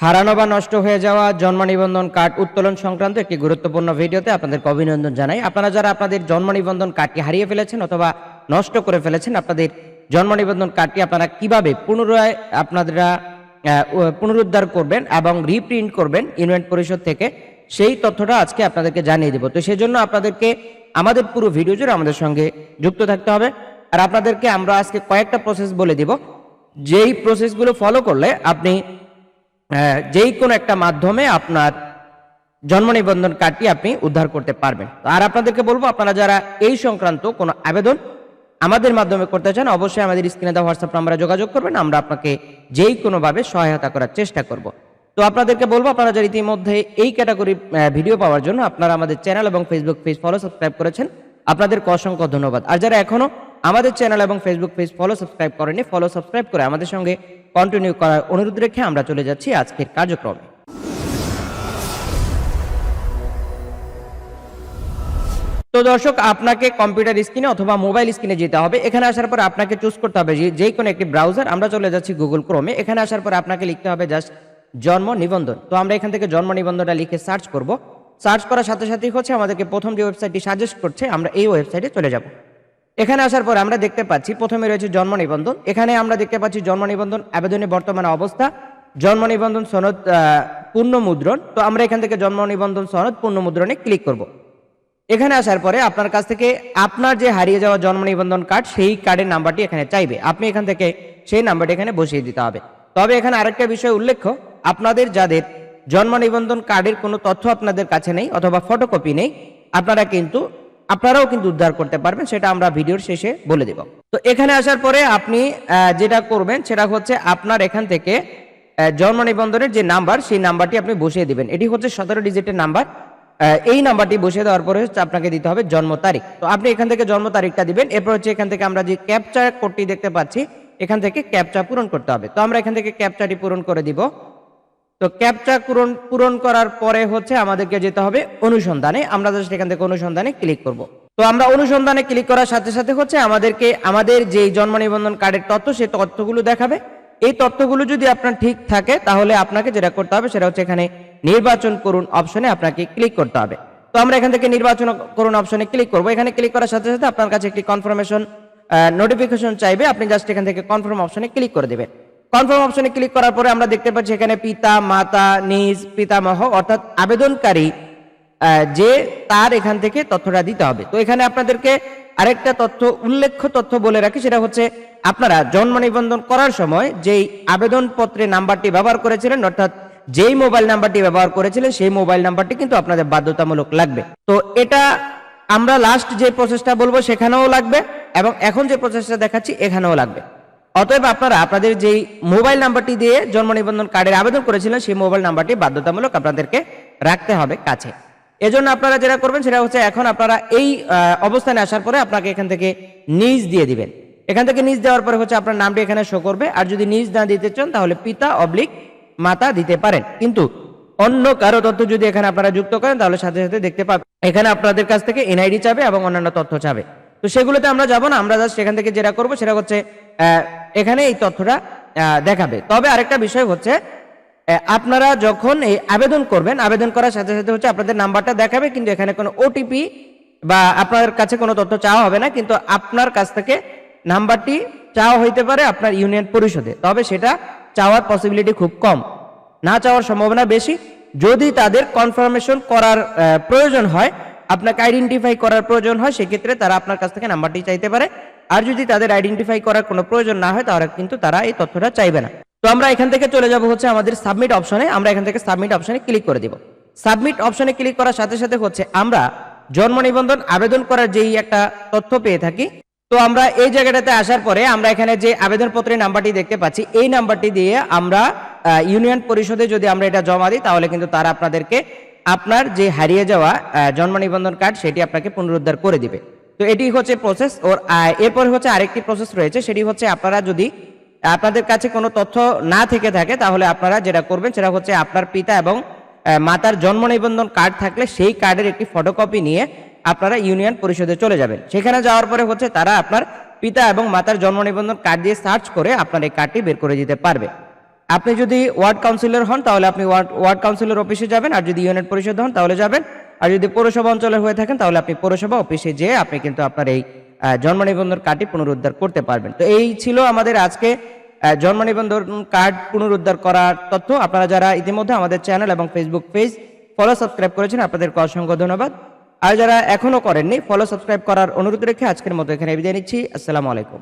হারানো বা নষ্ট হয়ে যাওয়া জন্ম নিবন্ধন কার্ড উত্তোলন সংক্রান্ত একটি গুরুত্বপূর্ণ ভিডিওতে আপনাদেরকে অভিনন্দন জানাই। আপনারা যারা আপনাদের জন্ম নিবন্ধন কার্ডটি হারিয়ে ফেলেছেন অথবা নষ্ট করে ফেলেছেন, আপনাদের জন্ম নিবন্ধন কার্ডটি আপনারা কীভাবে পুনরায় আপনারা পুনরুদ্ধার করবেন এবং রিপ্রিন্ট করবেন ইউনিয়ন পরিষদ থেকে, সেই তথ্যটা আজকে আপনাদেরকে জানিয়ে দেবো। তো সেই জন্য আপনাদেরকে আমাদের পুরো ভিডিও জুড়ে আমাদের সঙ্গে যুক্ত থাকতে হবে। আর আপনাদেরকে আমরা আজকে কয়েকটা প্রসেস বলে দিব। যেই প্রসেসগুলো ফলো করলে আপনি যেই কোনো একটা মাধ্যমে আপনার জন্ম নিবন্ধন কার্ডটি আপনি উদ্ধার করতে পারবেন। আর আপনাদেরকে বলব, আপনারা যারা এই সংক্রান্ত কোনো আবেদন আমাদের মাধ্যমে করতে চান, অবশ্যই আমাদের স্ক্রিনে দেওয়া হোয়াটসঅ্যাপ নাম্বারে যোগাযোগ করবেন, আমরা আপনাকে যেই কোনোভাবে সহায়তা করার চেষ্টা করব। তো আপনাদেরকে বলব, আপনারা যারা ইতিমধ্যে এই ক্যাটাগরি ভিডিও পাওয়ার জন্য আপনারা আমাদের চ্যানেল এবং ফেসবুক পেজ ফলো সাবস্ক্রাইব করেছেন আপনাদেরকে অসংখ্য ধন্যবাদ। আর যারা এখনও আমাদের চ্যানেল এবং ফেসবুক পেজ ফলো সাবস্ক্রাইব করেনি ফলো সাবস্ক্রাইব করে আমাদের সঙ্গে কন্টিনিউ করার অনুরোধ রেখে আমরা চলে যাচ্ছি আজকের কার্যক্রমে। তো দর্শক, আপনাকে কম্পিউটার স্ক্রিনে অথবা মোবাইল স্ক্রিনে যেতে হবে। এখানে আসার পর আপনাকে চুজ করতে হবে যে কোনো একটি ব্রাউজার আমরা চলে যাচ্ছি গুগল ক্রোমে এখানে আসার পর আপনাকে লিখতে হবে জাস্ট জন্ম নিবন্ধন। তো আমরা এখান থেকে জন্ম নিবন্ধনটা লিখে সার্চ করব। সার্চ করার সাথে সাথেই হচ্ছে আমাদেরকে প্রথম যে ওয়েবসাইটটি সাজেস্ট করছে, আমরা এই ওয়েবসাইটে চলে যাব। এখানে আসার পর আমরা দেখতে পাচ্ছি, প্রথমে রয়েছে জন্ম নিবন্ধন। এখানে আমরা দেখতে পাচ্ছি জন্ম নিবন্ধন, আবেদনের বর্তমান অবস্থা। জন্ম নিবন্ধন সনদ পূর্ণ মুদ্রণ। তো আমরা এখান থেকে জন্ম নিবন্ধন সনদ, পূর্ণ মুদ্রণে ক্লিক করব। এখানে আসার পরে আপনার কাছ থেকে আপনার যে হারিয়ে যাওয়া জন্ম নিবন্ধন কার্ড, সেই কার্ডের নাম্বারটি এখানে চাইবে। আপনি এখান থেকে সেই নাম্বারটি এখানে বসিয়ে দিতে হবে। তবে এখানে আরেকটা বিষয় উল্লেখ্য, আপনাদের যাদের জন্ম নিবন্ধন কার্ডের কোনো তথ্য আপনাদের কাছে নেই অথবা ফটোকপি নেই, আপনারা কিন্তু আপনারাও কিন্তু উদ্ধার করতে পারবেন, সেটা আমরা ভিডিওর শেষে বলে দেব। তো এখানে আসার পরে আপনি যেটা করবেন, সেটা হচ্ছে আপনার এখান থেকে জন্ম নিবন্ধনের যে নাম্বার, সেই নাম্বারটি আপনি বসিয়ে দিবেন। এটি হচ্ছে সতেরো ডিজিটের নাম্বার। এই নাম্বারটি বসিয়ে দেওয়ার পরে হচ্ছে আপনাকে দিতে হবে জন্ম তারিখ। তো আপনি এখান থেকে জন্ম তারিখটা দিবেন, এরপর হচ্ছে এখান থেকে আমরা যে ক্যাপচা কোডটি দেখতে পাচ্ছি, এখান থেকে ক্যাপচা পূরণ করতে হবে। তো আমরা এখান থেকে ক্যাপচাটি পূরণ করে দিব। তো ক্যাপচা পূরণ পূরণ করার পরে হচ্ছে আমাদেরকে যেতে হবে অনুসন্ধানে। আমরা জাস্ট এখান থেকে অনুসন্ধানে ক্লিক করব। তো আমরা অনুসন্ধানে ক্লিক করার সাথে সাথে হচ্ছে আমাদেরকে, আমাদের যে জন্ম নিবন্ধন কার্ডের তথ্য, সেই তথ্যগুলো দেখাবে। এই তথ্যগুলো যদি আপনার ঠিক থাকে, তাহলে আপনাকে যেটা করতে হবে, সেটা হচ্ছে এখানে নির্বাচন করুন অপশনে আপনাকে ক্লিক করতে হবে। তো আমরা এখান থেকে নির্বাচন করুন অপশনে ক্লিক করব। এখানে ক্লিক করার সাথে সাথে আপনার কাছে একটি কনফার্মেশন নোটিফিকেশন চাইবে। আপনি জাস্ট এখান থেকে কনফার্ম অপশনে ক্লিক করে দেবেন। কনফার্ম অপশনে ক্লিক করার পরে আমরা দেখতে পাচ্ছি এখানে পিতা, মাতা, নিজ, পিতামহ অর্থাৎ আবেদনকারী যে তার এখান থেকে তথ্যটা দিতে হবে। তো এখানে আপনাদেরকে আরেকটা তথ্য, উল্লেখ্য তথ্য বলে রাখি, সেটা হচ্ছে আপনারা জন্ম নিবন্ধন করার সময় যেই আবেদন পত্রে নাম্বারটি ব্যবহার করেছিলেন, অর্থাৎ যেই মোবাইল নাম্বারটি ব্যবহার করেছিলেন, সেই মোবাইল নাম্বারটি কিন্তু আপনাদের বাধ্যতামূলক লাগবে। তো এটা আমরা লাস্ট যে প্রসেসটা বলব, সেখানেও লাগবে এবং এখন যে প্রসেসটা দেখাচ্ছি, এখানেও লাগবে। অতএব আপনারা আপনাদের যেই মোবাইল নাম্বারটি দিয়ে জন্ম নিবন্ধন কার্ডের আবেদন করেছিলেন, সেই মোবাইল নাম্বারটি বাধ্যতামূলক আপনাদেরকে রাখতে হবে কাছে। এজন্য আপনারা যেটা করবেন, সেটা হচ্ছে এখন আপনারা এই অবস্থানে আসার পরে আপনাকে এখান থেকে নিজ দিয়ে দিবেন। এখান থেকে নিজ দেওয়ার পরে হচ্ছে আপনার নামটি এখানে শো করবে, আর যদি নিজ না দিতে চান, তাহলে পিতা অবলিক মাতা দিতে পারেন। কিন্তু অন্য কারও তথ্য যদি এখানে আপনারা যুক্ত করেন, তাহলে সাথে সাথে দেখতে পাবেন, এখানে আপনাদের কাছ থেকে এনআইডি চাবে এবং অন্যান্য তথ্য চাবে। তো সেগুলোতে আমরা যাব না, আমরা জাস্ট সেখান থেকে যেটা করব, সেটা হচ্ছে এখানে এই তথ্যটা দেখাবে। তবে আরেকটা বিষয় হচ্ছে আপনারা যখন এই আবেদন করবেন, আবেদন করার সাথে সাথে হচ্ছে আপনাদের নাম্বারটা দেখাবে, কিন্তু এখানে কোনো ওটিপি বা আপনার কাছে কোনো তথ্য চাওয়া হবে না, কিন্তু আপনার কাছ থেকে নাম্বারটি চাওয়া হইতে পারে আপনার ইউনিয়ন পরিষদে। তবে সেটা চাওয়ার পসিবিলিটি খুব কম। না চাওয়ার সম্ভাবনা বেশি। যদি তাদের কনফার্মেশন করার প্রয়োজন হয় আপনাকে আইডেন্টিফাই করার প্রয়োজন হয়, সেক্ষেত্রে তারা আপনার কাছ থেকে নাম্বারটি চাইতে পারে। আর যদি তাদের আইডেন্টিফাই করার কোনো প্রয়োজন না হয়, তাহলে কিন্তু তারা এই তথ্যটা চাইবে না। তো আমরা এখান থেকে চলে যাব হচ্ছে আমাদের সাবমিট অপশনে আমরা এখান থেকে সাবমিট অপশনে ক্লিক করে দিব। সাবমিট অপশনে ক্লিক করার সাথে সাথে হচ্ছে আমরা জন্ম নিবন্ধন আবেদন করার যেই একটা তথ্য পেয়ে থাকি, তো আমরা এই জায়গাটাতে আসার পরে আমরা এখানে যে আবেদনপত্রের নাম্বারটি দেখতে পাচ্ছি, এই নাম্বারটি দিয়ে আমরা ইউনিয়ন পরিষদে যদি আমরা এটা জমা দিই, তাহলে কিন্তু তারা আপনাদেরকে আপনার যে হারিয়ে যাওয়া জন্ম নিবন্ধন কার্ড সেটি আপনাকে পুনরুদ্ধার করে দিবে। তো এটি হচ্ছে প্রসেস ওর এরপর হচ্ছে আরেকটি প্রসেস রয়েছে, সেটি হচ্ছে আপনারা যদি, আপনাদের কাছে কোনো তথ্য না থেকে থাকে, তাহলে আপনারা যেটা করবেন সেটা হচ্ছে আপনার পিতা এবং মাতার জন্ম নিবন্ধন কার্ড থাকলে সেই কার্ডের একটি ফটোকপি নিয়ে আপনারা ইউনিয়ন পরিষদে চলে যাবেন। সেখানে যাওয়ার পরে হচ্ছে তারা আপনার পিতা এবং মাতার জন্ম নিবন্ধন কার্ড দিয়ে সার্চ করে আপনার এই কার্ডটি বের করে দিতে পারবে। আপনি যদি ওয়ার্ড কাউন্সিলর হন, তাহলে আপনি ওয়ার্ড ওয়ার্ড কাউন্সিলর অফিসে যাবেন, আর যদি ইউনিট পরিষদ হন, তাহলে যাবেন। আর যদি পৌরসভা অঞ্চলের হয়ে থাকেন, তাহলে আপনি পৌরসভা অফিসে যেয়ে আপনি কিন্তু আপনার এই জন্ম নিবন্ধন কার্ডটি পুনরুদ্ধার করতে পারবেন। তো এই ছিল আমাদের আজকে জন্ম নিবন্ধন কার্ড পুনরুদ্ধার করার তথ্য। আপনারা যারা ইতিমধ্যে আমাদের চ্যানেল এবং ফেসবুক পেজ ফলো সাবস্ক্রাইব করেছেন, আপনাদেরকে অসংখ্য ধন্যবাদ। আর যারা এখনও করেননি, ফলো সাবস্ক্রাইব করার অনুরোধ রেখে আজকের মতো এখানে বিদায় নিচ্ছি। আসসালামু আলাইকুম।